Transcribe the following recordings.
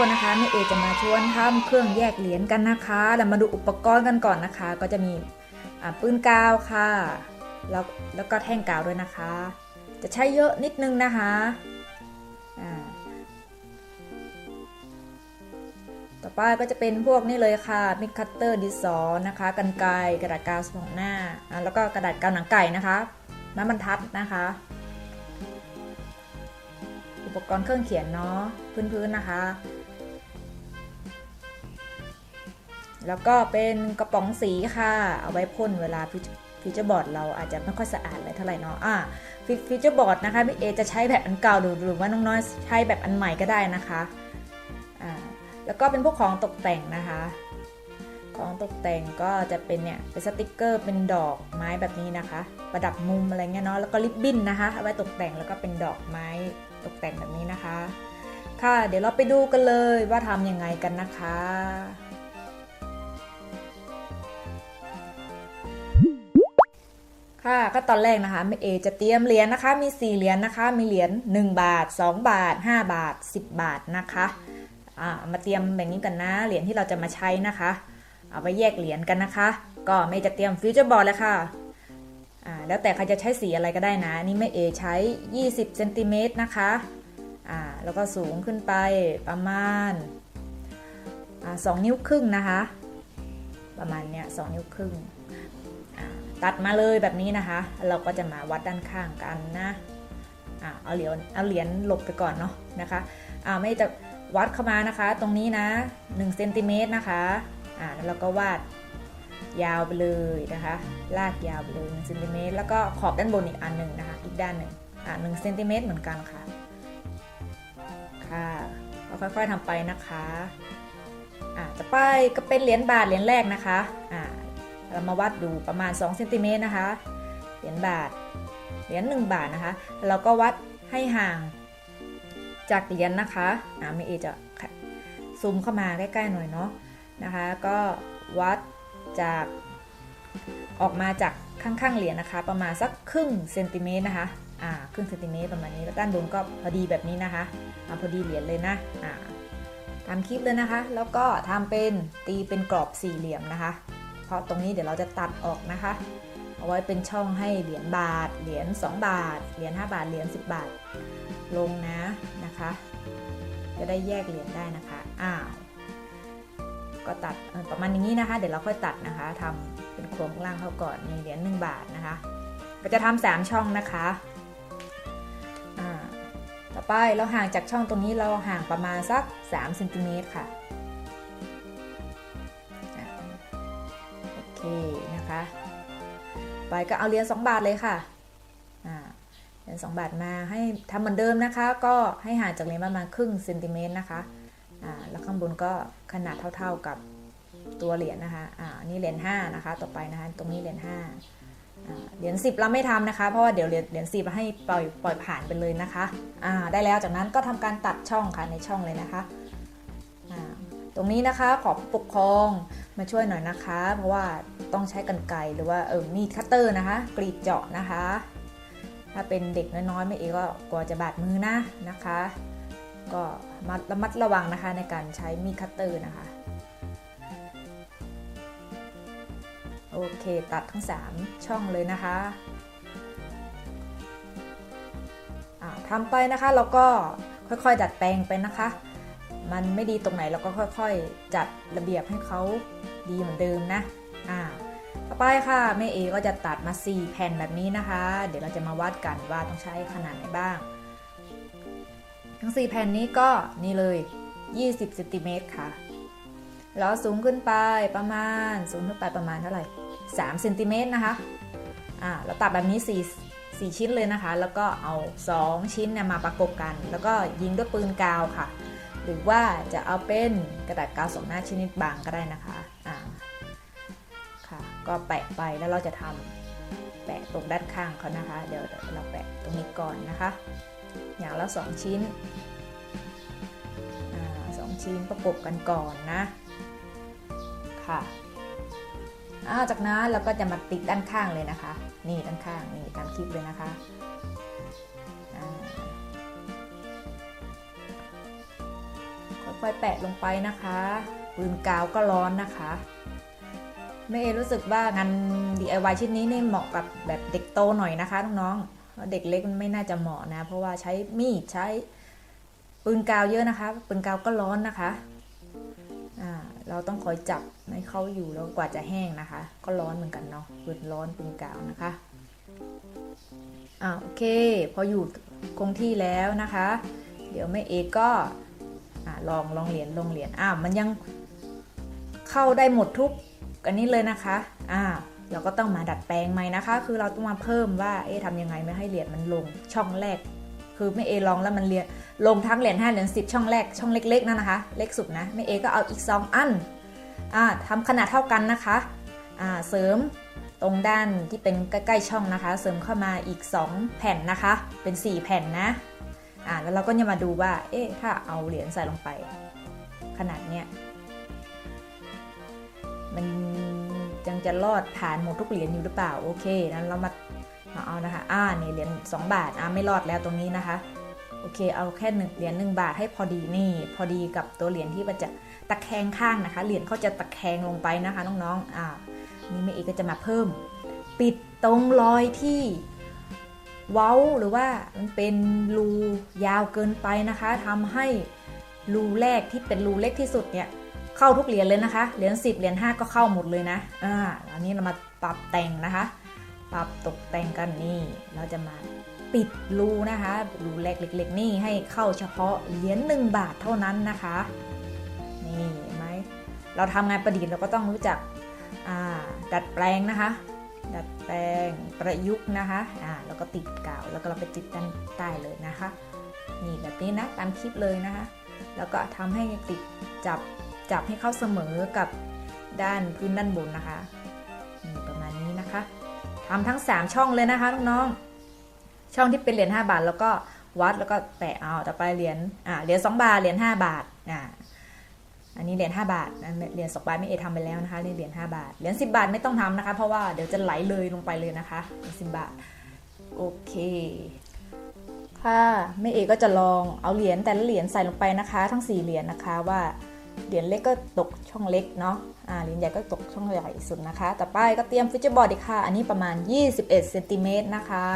วัสดีค่ะทุกคนนะคะแม่เอจะมาชวนทำเครื่องแยกเหรียญกันนะคะเรามาดูอุปกรณ์กันก่อนนะคะ ก็จะมีปืนกาวค่ะแล้วแล้วก็แท่งกาวด้วยนะคะ จะใช้เยอะนิดนึงนะคะต่อไปก็จะเป็นพวกนี้เลยค่ะมิคัตเตอร์ดิสอนะคะกันไกรกระดาษกาวสองหน้า แล้วก็กระดาษกาวหนังไก่นะคะไม้บรรทัดนะคะ อุปกรณ์เครื่องเขียนเนาะพื้นๆนะคะ แล้วก็เป็นกระป๋องสีค่ะ เอาไว้พ่นเวลาฟิวเจอร์บอร์ดเราอาจจะไม่ค่อยสะอาดเลยเท่าไหร่เนาะอะฟิวเจอร์บอร์ดนะคะพี่เอจะใช้แบบอันเก่าหรือหรือว่าน้องน้อยใช้แบบอันใหม่ก็ได้นะคะอ่าแล้วก็เป็นพวกของตกแต่งนะคะ ของตกแต่งก็จะเป็นเนี่ยเป็นสติกเกอร์เป็นดอกไม้แบบนี้นะคะ ประดับมุมอะไรเงี้ยเนาะแล้วก็ริบบิ้นนะคะเอาไว้ตกแต่งแล้วก็เป็นดอกไม้ตกแต่งแบบนี้นะคะ ค่ะเดี๋ยวเราไปดูกันเลยว่าทำยังไงกันนะคะ ค่ะก็ตอนแรกนะคะแม่เอจะเตรียมเหรียญนะคะ มี 4 เหรียญนะคะ มีเหรียญ1บาท 2 บาท 5 บาท 10 บาทนะคะอ่ามาเตรียมแบบนี้กันนะเหรียญที่เราจะมาใช้นะคะ เอาไปแยกเหรียญกันนะคะ ก็ไม่จะเตรียมฟิวเจอร์บอร์ดเลยค่ะอ่าแล้วแต่ใครจะใช้สีอะไรก็ได้นะนี่แม่เอใช้ 20เซนติเมตรนะคะอ่าแล้วก็สูงขึ้นไปประมาณอ่าสองนิ้วครึ่งนะคะ ประมาณเนี้ยสองนิ้วครึ่ง ตัดมาเลยแบบนี้นะคะ เราก็จะมาวัดด้านข้างกันนะอ่าเอาเหรียญเอาเหรียญหลบไปก่อนเนาะนะคะอ่าไม่จะวัดเข้ามานะคะ ตรงนี้นะ1เซนติเมตรนะคะอ่าแล้วเราก็วาดยาวไปเลยนะคะ ลากยาวไปเลย1เซนติเมตรแล้วก็ขอบด้านบนอีกอันหนึ่งนะคะ อีกด้านหนึ่งอ่า1เซนติเมตรเหมือนกันค่ะ ค่ะก็ค่อยๆทำไปนะคะอ่าต่อไปก็เป็นเหรียญบาทเหรียญแรกนะคะอ่า เรามาวัดดูประมาณ2เซนติเมตรนะคะเหรียญบาทเหรียญ1บาทนะคะ เราก็วัดให้ห่างจากเหรียญนะคะอ่าเมเอจะซูมเข้ามาใกล้ๆหน่อยเนาะนะคะ ก็วัดจากออกมาจากข้างๆเหรียญนะคะ ประมาณสักครึ่งเซนติเมตรนะคะอ่าครึ่งเซนติเมตรประมาณนี้แล้วด้านบนก็พอดีแบบนี้นะคะอ่าพอดีเหรียญเลยนะอ่าตามคลิปเลยนะคะ แล้วก็ทำเป็นตีเป็นกรอบสี่เหลี่ยมนะคะ เพราะตรงนี้เดี๋ยวเราจะตัดออกนะคะ เอาไว้เป็นช่องให้เหรียญบาท เหรียญ2 บาท เหรียญ5บาท เหรียญ10 บาท ลงนะนะคะ จะได้แยกเหรียญได้นะคะ อ้าว ก็ตัดประมาณอย่างนี้นะคะ เดี๋ยวเราค่อยตัดนะคะทำเป็นโครงล่างเขาก่อนมีเหรียญ1บาทนะคะ ก็จะทำสามช่องนะคะอ่าต่อไปเราห่างจากช่องตรงนี้เราห่างประมาณสัก3เซนติเมตรค่ะ คนะคะไปก็เอาเหรียญ2บาทเลยค่ะเหรียญ2บาทมาให้ทำเหมือนเดิมนะคะ ก็ให้ห่างจากเหรียญประมาณครึ่งเซนติเมตรนะคะแล้วข้างบนก็ขนาดเท่าๆกับตัวเหรียญนะคะอ่านี่เหรียญ5นะคะ ต่อไปนะคะ ตรงนี้เหรียญ5อ่าเหรียญ10 เราไม่ทำนะคะ เพราะว่าเดี๋ยวเหรียญเหรียญ10ให้ปล่อยปล่อยผ่านไปเลยนะคะอ่าได้แล้วจากนั้นก็ทำการตัดช่องค่ะในช่องเลยนะคะ ตรงนี้นะคะขอผู้ปกครองมาช่วยหน่อยนะคะ เพราะว่าต้องใช้กันไกรหรือว่าเออมีดคัตเตอร์นะคะ กรีดเจาะนะคะ ถ้าเป็นเด็กน้อยๆไม่เองก็กลัวจะบาดมือนะนะคะ ก็มัดระมัดระวังนะคะในการใช้มีดคัตเตอร์นะคะโอเค ตัดทั้ง 3 ช่องเลยนะคะทำไปนะคะเราก็ค่อยๆ ดัดแปลงไปนะคะ มันไม่ดีตรงไหนเราก็ค่อยๆ จัดระเบียบให้เขาดีเหมือนเดิมนะอ่าต่อไปค่ะแม่เอก็จะตัดมา 4 แผ่นแบบนี้นะคะ เดี๋ยวเราจะมาวัดกันว่าต้องใช้ขนาดไหนบ้าง ทั้ง 4 แผ่นนี้ก็นี่เลย 20เซนติเมตรค่ะ แล้วสูงขึ้นไปประมาณสูงขึ้นไปประมาณเท่าไหร่3เซนติเมตรนะคะอ่าเราตัดแบบนี้ 4 4 ชิ้นเลยนะคะ แล้วก็เอา 2 ชิ้นเนี่ยมาประกบกัน แล้วก็ยิงด้วยปืนกาวค่ะ หรือว่าจะเอาเป็นกระดาษกาวสองหน้าชนิดบางก็ได้นะคะอ่าค่ะก็แปะไปแล้วเราจะทำแปะตรงด้านข้างเขานะคะ เดี๋ยวเราแปะตรงนี้ก่อนนะคะ อย่างละสองชิ้นอสองชิ้นประกบกันก่อนนะ ค่ะจากนั้นเราก็จะมาติดด้านข้างเลยนะคะ นี่ด้านข้างนี่ตามคลิปเลยนะคะ ค่อยๆแปะลงไปนะคะปืนกาวก็ร้อนนะคะแม่เอรู้สึกว่างาน DIY ชิ้นนี้นี่เหมาะกับแบบเด็กโตหน่อยนะคะน้องๆเด็กเล็กมันไม่น่าจะเหมาะนะ เพราะว่าใช้มีดใช้ปืนกาวเยอะนะคะปืนกาวก็ร้อนนะคะเราต้องคอยจับให้เขาอยู่แล้วกว่าจะแห้งนะคะ ก็ร้อนเหมือนกันเนาะปืนร้อนปืนกาวนะคะอ่าโอเค พออยู่คงที่แล้วนะคะ เดี๋ยวแม่เอก็ อลองลองเหรียญลงเหรียญอ่ามันยังเข้าได้หมดทุกอันนี้เลยนะคะอ่าเราก็ต้องมาดัดแปลงใหม่นะคะ คือเราต้องมาเพิ่มว่าเอ๊ะทำยังไงไม่ให้เหรียญมันลงช่องแรก คือแม่เอลองแล้วมันเรียนลงทั้งเหรียญ5เหรียญ10ช่องแรกช่องเล็กๆนั่นนะคะ เล็กสุดนะแม่เอก็เอาอีก2อันอ่าทำขนาดเท่ากันนะคะอ่าเสริมตรงด้านที่เป็นใกล้ๆช่องนะคะ เสริมเข้ามาอีก 2 แผ่นนะคะ เป็น 4 แผ่นนะ อ่าแล้วเราก็จะมาดูว่า เอ๊ะ ถ้าเอาเหรียญใส่ลงไป ขนาดเนี้ย มันยังจะรอดผ่านหมดทุกเหรียญอยู่หรือเปล่า โอเค นั้นเรามามาเอานะคะ อ่าเนี่ยเหรียญ2 บาท อ่าไม่รอดแล้วตรงนี้นะคะ โอเค เอาแค่หนึ่งเหรียญหนึ่งบาทให้พอดีนี่ พอดีกับตัวเหรียญที่มันจะตะแคงข้างนะคะ เหรียญเขาจะตะแคงลงไปนะคะน้องๆ อ่า นี่แม่เอกก็จะมาเพิ่ม ปิดตรงรอยที่ เว้าหรือว่ามันเป็นรูยาวเกินไปนะคะทำให้รูแรกที่เป็นรูเล็กที่สุดเนี่ยเข้าทุกเหรียญเลยนะคะ เหรียญ10 เหรียญ5 ก็เข้าหมดเลยนะ อ่า อันนี้เรามาปรับแต่งนะคะ ปรับตกแต่งกันนี่ เราจะมาปิดรูนะคะ รูแรกเล็กๆนี่ให้เข้าเฉพาะเหรียญหนึ่งบาทเท่านั้นนะคะ นี่เห็นไหมเราทำงานประดิษฐ์เราก็ต้องรู้จักดัดแปลงนะคะ ดัดแปลงประยุกต์นะคะอ่าแล้วก็ติดกาวแล้วก็เราไปติดด้านใต้เลยนะคะนี่แบบนี้นะตามคลิปเลยนะคะ แล้วก็ทำให้ติดจับจับให้เข้าเสมอกับด้านพื้นด้านบนนะคะนี่ประมาณนี้นะคะทำทั้ง 3 ช่องเลยนะคะน้องๆช่องที่เป็นเหรียญ5บาท แล้วก็วัดแล้วก็แปะเอาต่อไปเหรียญอ่าเหรียญ2บาทเหรียญ5บาทอ่า อันนี้เหรียญ5บาทเหรียญ2บาทไม่เอทำไปแล้วนะคะเหรียญ5บาทเหรียญ10 บาทไม่ต้องทำนะคะ เพราะว่าเดี๋ยวจะไหลเลยลงไปเลยนะคะเหรียญ10บาทโอเคค่ะแม่เอก็จะลองเอาเหรียญแต่ละเหรียญใส่ลงไปนะคะ ทั้ง4เหรียญนะคะว่าเหรียญเล็กก็ตกช่องเล็กเนาะอ่าเหรียญใหญ่ก็ตกช่องใหญ่สุดนะคะ ต่อไปก็เตรียมฟิชเจอร์บอร์ดอีค่ะ อันนี้ประมาณ 21เซนติเมตรนะคะ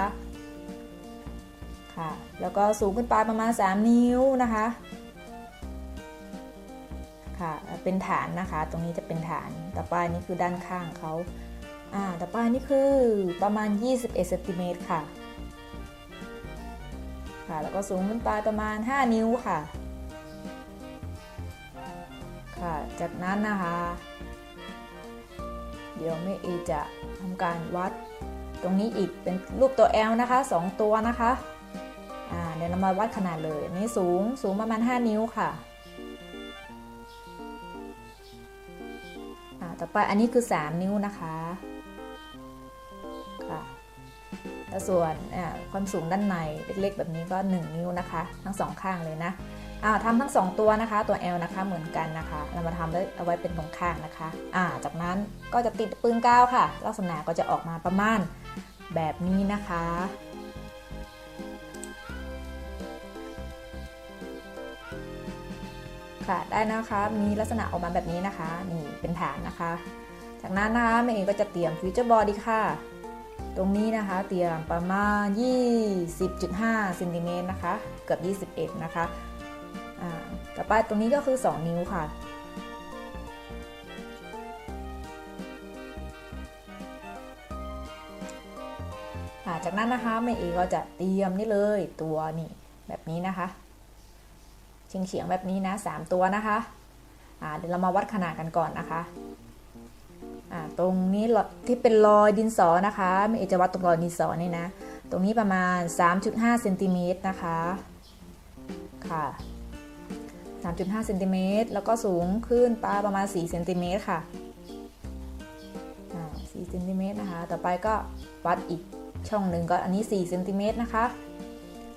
ค่ะ แล้วก็สูงขึ้นไปประมาณ 3 นิ้วนะคะ ค่ะ เป็นฐานนะคะ ตรงนี้จะเป็นฐานต่อไปนี่คือด้านข้างเขาอ่าต่อไปนี่คือประมาณ 21เซนติเมตรค่ะค่ะ แล้วก็สูงขึ้นไปประมาณ 5 นิ้วค่ะ ค่ะ จากนั้นนะคะ เดี๋ยวแม่เอจะทำการวัดตรงนี้อีกเป็นรูปตัว L นะคะ 2 ตัวนะคะ อ่า เดี๋ยวเรามาวัดขนาดเลย อันนี้สูง สูงประมาณ 5 นิ้วค่ะ ต่อไปอันนี้คือ 3 นิ้วนะคะค่ะแล้วส่วนอ่าความสูงด้านในเล็กๆ แบบนี้ก็ 1 นิ้วนะคะ ทั้งสองข้างเลยนะอ่าทำทั้ง 2 ตัวนะคะ ตัว L นะคะเหมือนกันนะคะ เรามาทำแล้เอาไว้เป็นตรงข้างนะคะอ่าจากนั้นก็จะติดปืนกาวค่ะ ลักษณะก็จะออกมาประมาณแบบนี้นะคะ ค่ะได้นะคะ มีลักษณะออกมาแบบนี้นะคะ นี่เป็นฐานนะคะ จากนั้นนะคะแม่เองก็จะเตรียมฟิวเจอร์บอร์ดีค่ะ ตรงนี้นะคะ เตรียมประมาณ 20.5เซนติเมตรนะคะ เกือบ21 นะคะต่อไปตรงนี้ก็คือ 2 นิ้วค่ะค่ะจากนั้นนะคะแม่เอก็จะเตรียมนี่เลยตัวนี่แบบนี้นะคะ เฉียงเฉียงๆแบบนี้นะ 3 ตัวนะคะอ่าเดี๋ยวเรามาวัดขนาดกันก่อนนะคะอ่าตรงนี้ที่เป็นรอยดินสอนะคะม่เอจะวัดตรงรอยดินสอนี่นะ ตรงนี้ประมาณ 3.5เซนติเมตรนะคะค่ะ3.5เซนติเมตรแล้วก็สูงขึ้นไปประมาณ4เซนติเมตรค่ะอ่า4เซนติเมตรนะคะ ต่อไปก็วัดอีกช่องหนึ่งก็อันนี้4เซนติเมตรนะคะ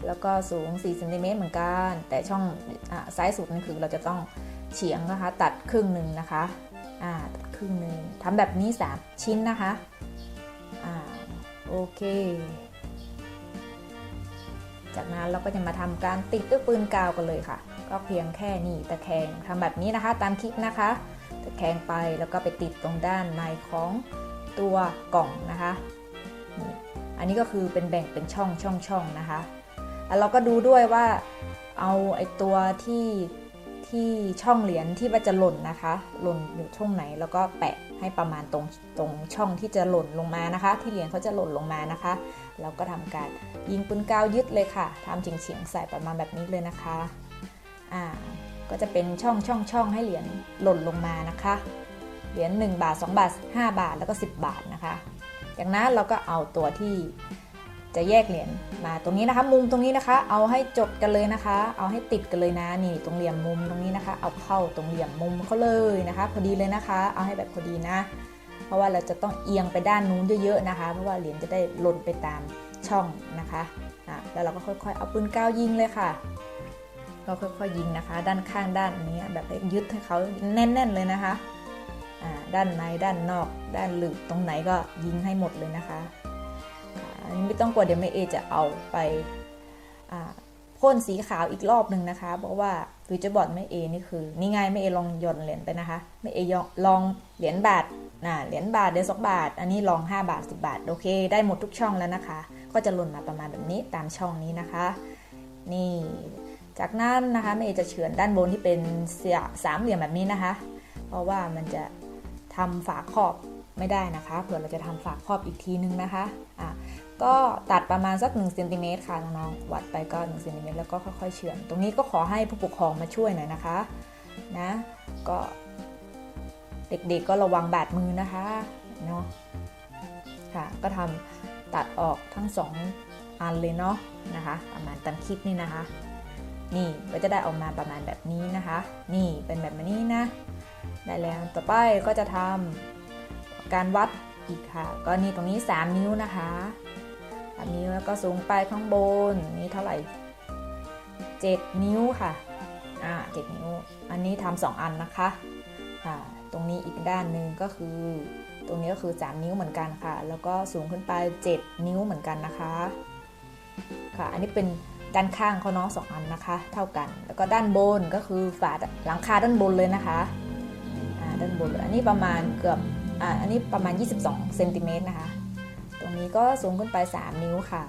แล้วก็สูง4เซนติเมตรเหมือนกัน แต่ช่องอ่าซ้ายสุดนั่นคือเราจะต้องเฉียงนะคะ ตัดครึ่งหนึ่งนะคะอ่าตัดครึ่งหนึ่งทำแบบนี้ 3 ชิ้นนะคะอ่าโอเค จากนั้นเราก็จะมาทำการติดด้วยปืนกาวกันเลยค่ะ ก็ก็เพียงแค่นี้ตะแคงทำแบบนี้นะคะ ตามคลิปนะคะ ตะแคงไปแล้วก็ไปติดตรงด้านในของตัวกล่องนะคะนี่อันนี้ก็คือเป็นแบ่งเป็นช่องช่องช่องนะคะ แล้วเราก็ดูด้วยว่าเอาไอตัวที่ที่ช่องเหรียญที่ว่าจะหล่นนะคะ หล่นอยู่ช่องไหนแล้วก็แปะให้ประมาณตรงตรงช่องที่จะหล่นลงมานะคะ ที่เหรียญเขาจะหล่นลงมานะคะ เราก็ทำการยิงปืนกาวยึดเลยค่ะทำเฉียงเฉียงๆใส่ประมาณแบบนี้เลยนะคะอ่าก็จะเป็นช่องช่องช่องให้เหรียญหล่นลงมานะคะ เหรียญ1บาท 2 บาท 5 บาทแล้วก็ 10 บาทนะคะ จากนั้นเราก็เอาตัวที่ จะแยกเหรียญมาตรงนี้นะคะ มุมตรงนี้นะคะ เอาให้จดกันเลยนะคะ เอาให้ติดกันเลยนะนี่ตรงเหลี่ยมมุมตรงนี้นะคะ เอาเข้าตรงเหลี่ยมมุมเขาเลยนะคะ พอดีเลยนะคะ เอาให้แบบพอดีนะ เพราะว่าเราจะต้องเอียงไปด้านนู้นเยอะๆนะคะ เพราะว่าเหรียญจะได้หล่นไปตามช่องนะคะอะแล้วเราก็ค่อยๆ เอาปืนก้าวยิงเลยค่ะก็ค่อยๆยิงนะคะ ด้านข้างด้านนี้แบบยึดให้เขาแน่นๆเลยนะคะด้านในด้านนอก ด้านลึกตรงไหนก็ยิงให้หมดเลยนะคะ อันนี้ไม่ต้องกลัวเดี๋ยวแม่เอจะเอาไปพ่นสีขาวอีกรอบหนึ่งนะคะ เพราะว่าฟิวเจอร์บอร์ดแม่เอนี่คือนี่ไงแม่เอลองหย่อนเหรียญไปนะคะแม่เอลองเหรียญบาทนะเหรียญบาทเหรียญสองบาท อันนี้ลอง 5 บาท 10 บาท โอเค ได้หมดทุกช่องแล้วนะคะ ก็จะหล่นมาประมาณแบบนี้ตามช่องนี้นะคะ นี่ จากนั้นนะคะแม่เอจะเฉือนด้านบนที่เป็นเสียสามเหลี่ยมแบบนี้นะคะ เพราะว่ามันจะทำฝาครอบไม่ได้นะคะ เผื่อเราจะทำฝาครอบอีกทีนึงนะคะอะ ก็ตัดประมาณสัก1เซนติเมตรค่ะน้องๆวัดไปก็1เซนติเมตรแล้วก็ค่อยๆเฉือนตรงนี้ก็ขอให้ผู้ปกครองมาช่วยหน่อยนะคะนะก็เด็กๆก็ระวังบาดมือนะคะเนาะค่ะก็ทำตัดออกทั้งสองอันเลยเนาะนะคะประมาณตามคลิปนี่นะคะ นี่ก็จะได้ออกมาประมาณแบบนี้นะคะ นี่เป็นแบบนี้นะได้แล้วต่อไปก็จะทำการวัดอีกค่ะ ก็นี่ตรงนี้ 3 นิ้วนะคะ 3นิ้วแล้วก็สูงไปข้างบนนี่เท่าไหร่7นิ้วค่ะอ่า7นิ้ว อันนี้ทำสองอันนะคะค่ะตรงนี้อีกด้านหนึ่งก็คือ ตรงนี้ก็คือ3นิ้วเหมือนกันค่ะ แล้วก็สูงขึ้นไป7นิ้วเหมือนกันนะคะค่ะ อันนี้เป็นด้านข้างเขาเนาะสองอันนะคะ เท่ากัน แล้วก็ด้านบนก็คือฝาหลังคาด้านบนเลยนะคะอ่าด้านบนเลยอันนี้ประมาณเกือบอ่าอันนี้ประมาณ 22เซนติเมตรนะคะ นี้ก็สูงขึ้นไป 3 นิ้วค่ะ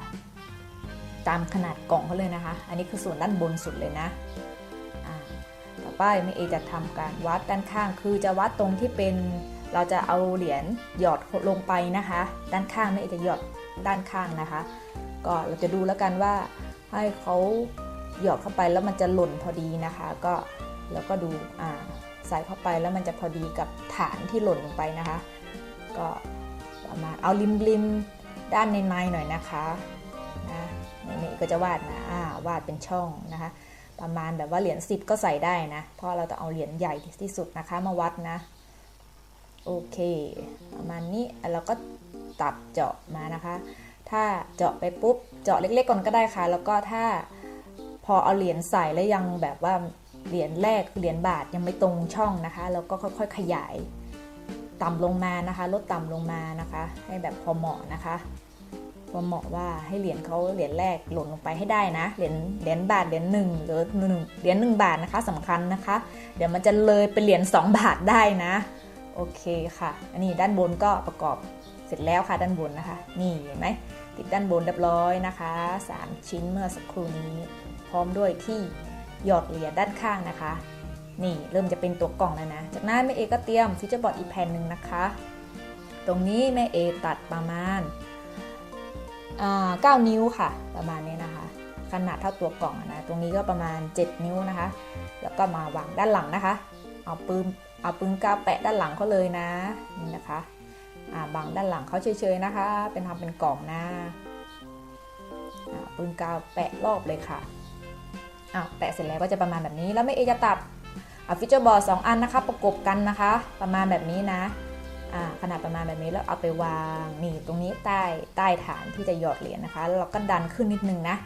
ตามขนาดกล่องเขาเลยนะคะ อันนี้คือส่วนด้านบนสุดเลยนะต่อไปแม่เอจะทำการวัดด้านข้าง คือจะวัดตรงที่เป็นเราจะเอาเหรียญหยอดลงไปนะคะ ด้านข้างแม่เอจะหยอดด้านข้างนะคะ ก็เราจะดูแล้วกันว่าให้เขาหยอดเข้าไปแล้วมันจะหล่นพอดีนะคะ ก็แล้วก็ดูอ่าใส่เข้าไปแล้วมันจะพอดีกับฐานที่หล่นลงไปนะคะ ก็ ประมาณเอาริมริมด้านในในหน่อยนะคะนะนี่ก็จะวาดนะอ่าวาดเป็นช่องนะคะ ประมาณแบบว่าเหรียญ10 ก็ใส่ได้นะ เพราะเราจะเอาเหรียญใหญ่ที่สุดนะคะมาวัดนะโอเค ประมาณนี้เราก็ตัดเจาะมานะคะ ถ้าเจาะไปปุ๊บเจาะเล็กๆก่อนก็ได้ค่ะ แล้วก็ถ้าพอเอาเหรียญใส่แล้วยังแบบว่าเหรียญแรกเหรียญบาทยังไม่ตรงช่องนะคะ แล้วก็ค่อยๆขยาย ต่ำลงมานะคะ ลดต่ำลงมานะคะ ให้แบบพอเหมาะนะคะพอเหมาะว่าให้เหรียญเขาเหรียญแรกหล่นลงไปให้ได้นะเหรียญเหรียญบาทเหรียญหนึ่งหรือหนึ่งเหรียญหนึ่งบาทนะคะสำคัญนะคะ เดี๋ยวมันจะเลยเป็นเหรียญ2บาทได้นะโอเคค่ะ อันนี้ด้านบนก็ประกอบเสร็จแล้วค่ะด้านบนนะคะ นี่เห็นไหมติดด้านบนเรียบร้อยนะคะ 3 ชิ้นเมื่อสักครู่นี้ พร้อมด้วยที่หยอดเหรียญด้านข้างนะคะ นี่เริ่มจะเป็นตัวกล่องแล้วนะ จากนั้นแม่เอก็เตรียมฟิชเจอร์บอร์ดอีกแผ่นหนึ่งนะคะ ตรงนี้แม่เอตัดประมาณอ่า9นิ้วค่ะ ประมาณนี้นะคะ ขนาดเท่าตัวกล่องนะ ตรงนี้ก็ประมาณ 7 นิ้วนะคะ แล้วก็มาวางด้านหลังนะคะ เอาปืนเอาปืนกาวแปะด้านหลังเขาเลยนะ นี่นะคะอ่างด้านหลังเขาเฉยๆนะคะ เป็นทำเป็นกล่องนะปืนกาวแปะรอบเลยค่ะอ่าแปะเสร็จแล้วก็จะประมาณแบบนี้ แล้วแม่เอจะตัด เอาฟิชเจอร์บอร์ดสองอันนะคะประกบกันนะคะ ประมาณแบบนี้นะขนาดประมาณแบบนี้แล้วเอาไปวางนี่ตรงนี้ใต้ใต้ฐานที่จะหยอดเหรียญนะคะแล้วเราก็ดันขึ้นนิดนึงนะ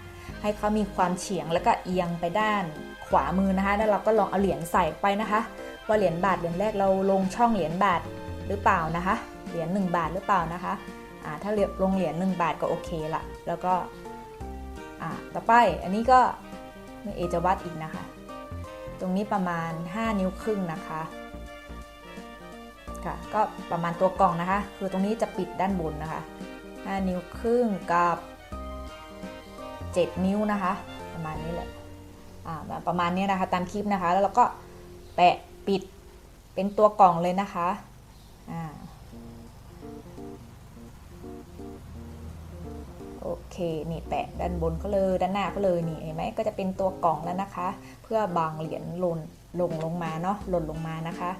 ให้เขามีความเฉียงแล้วก็เอียงไปด้านขวามือนะคะ แล้วเราก็ลองเอาเหรียญใส่ไปนะคะ ว่าเหรียญบาทเหรียญแรกเราลงช่องเหรียญบาทหรือเปล่านะคะ เหรียญ1บาทหรือเปล่านะคะอ่าถ้าเหรียญลงเหรียญ1บาทก็โอเคละแล้วก็ต่อไปอันนี้ก็แม่เอจะวัดอีกนะคะ ตรงนี้ประมาณ 5 นิ้วครึ่งนะคะค่ะก็ประมาณตัวกล่องนะคะ คือตรงนี้จะปิดด้านบนนะคะ 5 นิ้วครึ่งกับ 7 นิ้วนะคะ ประมาณนี้แหละอ่าประมาณนี้นะคะตามคลิปนะคะ แล้วเราก็แปะปิดเป็นตัวกล่องเลยนะคะ โอเค นี่แปะด้านบนก็เลยด้านหน้าก็เลยนี่เห็นไหมก็จะเป็นตัวกล่องแล้วนะคะ เพื่อบางเหรียญหล่นลงลงมาเนาะหล่นลงมานะคะ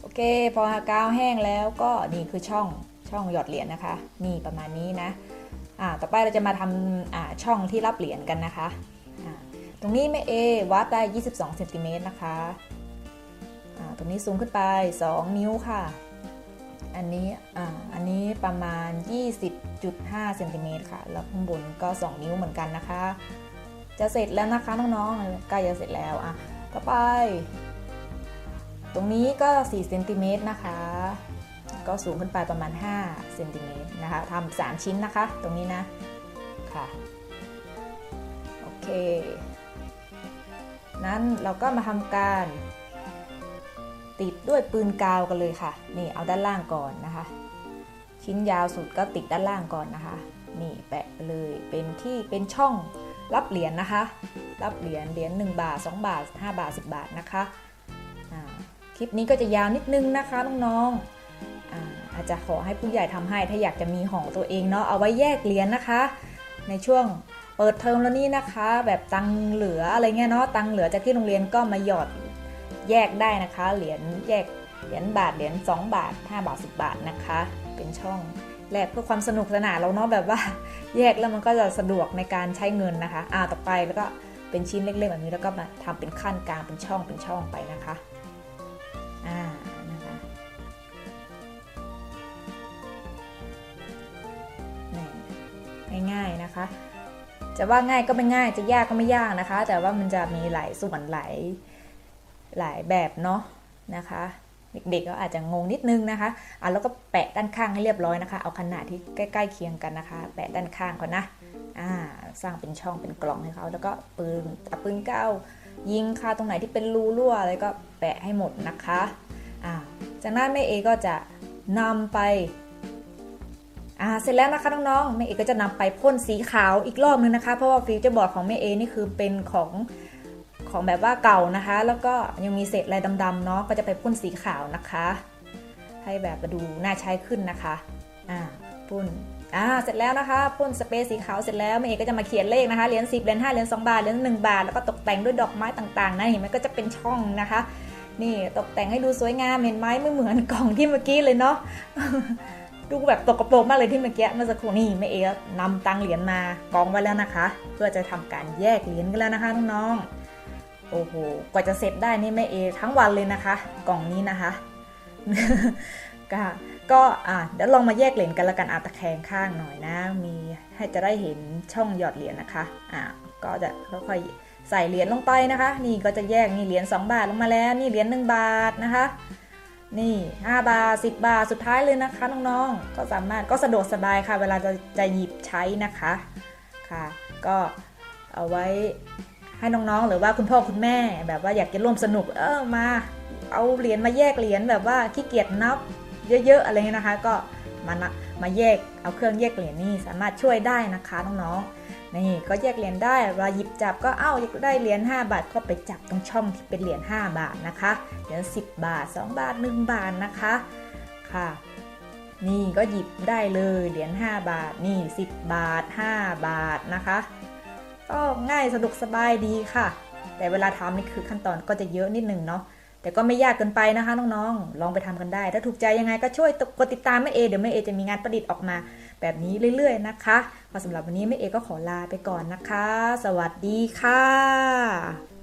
โอเค พอกาวแห้งแล้วก็นี่คือช่องช่องหยอดเหรียญนะคะ นี่ประมาณนี้นะอ่าต่อไปเราจะมาทำอ่าช่องที่รับเหรียญกันนะคะอ่าตรงนี้แม่เอวัดได้ 22เซนติเมตรนะคะอ่าตรงนี้ซูมขึ้นไป 2 นิ้วค่ะ อันนี้อ่าอันนี้ประมาณ 20.5เซนติเมตรค่ะ แล้วข้างบนก็ 2 นิ้วเหมือนกันนะคะ จะเสร็จแล้วนะคะน้องๆใกล้จะเสร็จแล้วอะต่อไป ตรงนี้ก็4เซนติเมตรนะคะ ก็สูงขึ้นไปประมาณ5เซนติเมตรนะคะทำสามชิ้นนะคะ ตรงนี้นะค่ะโอเค นั้นเราก็มาทำการ ติดด้วยปืนกาวกันเลยค่ะ นี่เอาด้านล่างก่อนนะคะ ชิ้นยาวสุดก็ติดด้านล่างก่อนนะคะ นี่แปะไปเลยเป็นที่เป็นช่องรับเหรียญนะคะ รับเหรียญเหรียญ1บาท 2 บาท 5 บาท 10 บาทนะคะคลิปนี้ก็จะยาวนิดนึงนะคะน้องๆอาอาจจะขอให้ผู้ใหญ่ทำให้ถ้าอยากจะมีของตัวเองเนาะเอาไว้แยกเหรียญนะคะ ในช่วงเปิดเทอมแล้วนี่นะคะ แบบตังเหลืออะไรเงี้ยเนาะตังเหลือจากที่โรงเรียนก็มาหยอด แยกได้นะคะ เหรียญแยกเหรียญบาทเหรียญ2 บาท 5 บาท 10 บาทนะคะ เป็นช่องแลกเพื่อความสนุกสนานเราเนาะแบบว่า แยกแล้วมันก็จะสะดวกในการใช้เงินนะคะอ่าต่อไปแล้วก็เป็นชิ้นเล็กๆแบบนี้แล้วก็มาทำเป็นขั้นกลางเป็นช่องเป็นช่องไปนะคะอ่านะคะง่ายๆนะคะ จะว่าง่ายก็ไม่ง่ายจะยากก็ไม่ยากนะคะ แต่ว่ามันจะมีหลายส่วนหลาย หลายแบบเนาะนะคะเด็กๆก็อาจจะงงนิดนึงนะคะอะแล้วก็แปะด้านข้างให้เรียบร้อยนะคะ เอาขนาดที่ใกล้ๆเคียงกันนะคะ แปะด้านข้างก่อนนะอ่าสร้างเป็นช่องเป็นกล่องให้เขาแล้วก็ปืนเอาปืนเก้ายิงค่ะตรงไหนที่เป็นรูรั่วอะไรก็แปะให้หมดนะคะอ่าจากนั้นแม่เอก็จะนำไปอ่าเสร็จแล้วนะคะน้องๆแม่เอก็จะนำไปพ่นสีขาวอีกรอบนึงนะคะ เพราะว่าฟิวเจอร์บอร์ดของแม่เอนี่คือเป็นของ ของแบบว่าเก่านะคะ แล้วก็ยังมีเศษอะไรดำๆเนาะก็จะไปพ่นสีขาวนะคะ ให้แบบมาดูน่าใช้ขึ้นนะคะอ่าพ่นอ่าเสร็จแล้วนะคะพ่นสเปรย์สีขาวเสร็จแล้วแม่เอกก็จะมาเขียนเลขนะคะเหรียญ10เหรียญ5เหรียญ2บาทเหรียญ1บาท แล้วก็ตกแต่งด้วยดอกไม้ต่างๆนะเห็นไหมก็จะเป็นช่องนะคะ นี่ตกแต่งให้ดูสวยงามเห็นไหมไม่เหมือนกล่องที่เมื่อกี้เลยเนาะดูแบบตกกระโปรงมากเลยที่เมื่อกี้เมื่อสักครู่นี่แม่เอกนำตังเหรียญมากองไว้แล้วนะคะ เพื่อจะทำการแยกเหรียญกันแล้วนะคะน้องๆ โอ้โห กว่าจะเสร็จได้นี่แม่เอทั้งวันเลยนะคะ กล่องนี้นะคะ ก็ก็อะเดี๋ยวลองมาแยกเหรียญกันละกันอาตะแคงข้างหน่อยนะ มีให้จะได้เห็นช่องหยอดเหรียญนะคะ อะก็จะค่อยๆใส่เหรียญลงไปนะคะ นี่ก็จะแยกนี่เหรียญ2 บาทลงมาแล้ว นี่เหรียญ1บาทนะคะ นี่ 5 บาท 10 บาทสุดท้ายเลยนะคะน้องๆ ก็สามารถก็สะดวกสบายค่ะ เวลาจะจะหยิบใช้นะคะค่ะ ก็เอาไว้ ให้น้องๆ หรือว่าคุณพ่อคุณแม่ แบบว่าอยากจะร่วมสนุกเออมา เอาเหรียญมาแยกเหรียญแบบว่าขี้เกียจนับ เยอะๆอะไรเงี้ยนะคะ ก็มานะมาแยกเอาเครื่องแยกเหรียญนี่สามารถช่วยได้นะคะน้องๆนี่ก็แยกเหรียญได้เวลาหยิบจับก็เอ้าอยากได้เหรียญ5 บาทก็ไปจับตรงช่องที่เป็นเหรียญ5บาทนะคะเหรียญ10 บาท 2 บาท 1 บาทนะคะค่ะนี่ก็หยิบได้เลยเหรียญ5บาทนี่ 10 บาท 5 บาทนะคะ ก็ง่ายสะดวกสบายดีค่ะ แต่เวลาทำนี่คือขั้นตอนก็จะเยอะนิดนึงเนาะแต่ก็ไม่ยากเกินไปนะคะน้องๆ ลองไปทำกันได้ ถ้าถูกใจยังไงก็ช่วยกดติดตามแม่เอ เดี๋ยวแม่เอจะมีงานประดิษฐ์ออกมา แบบนี้เรื่อยๆนะคะพอสำหรับวันนี้แม่เอก็ขอลาไปก่อนนะคะ สวัสดีค่ะ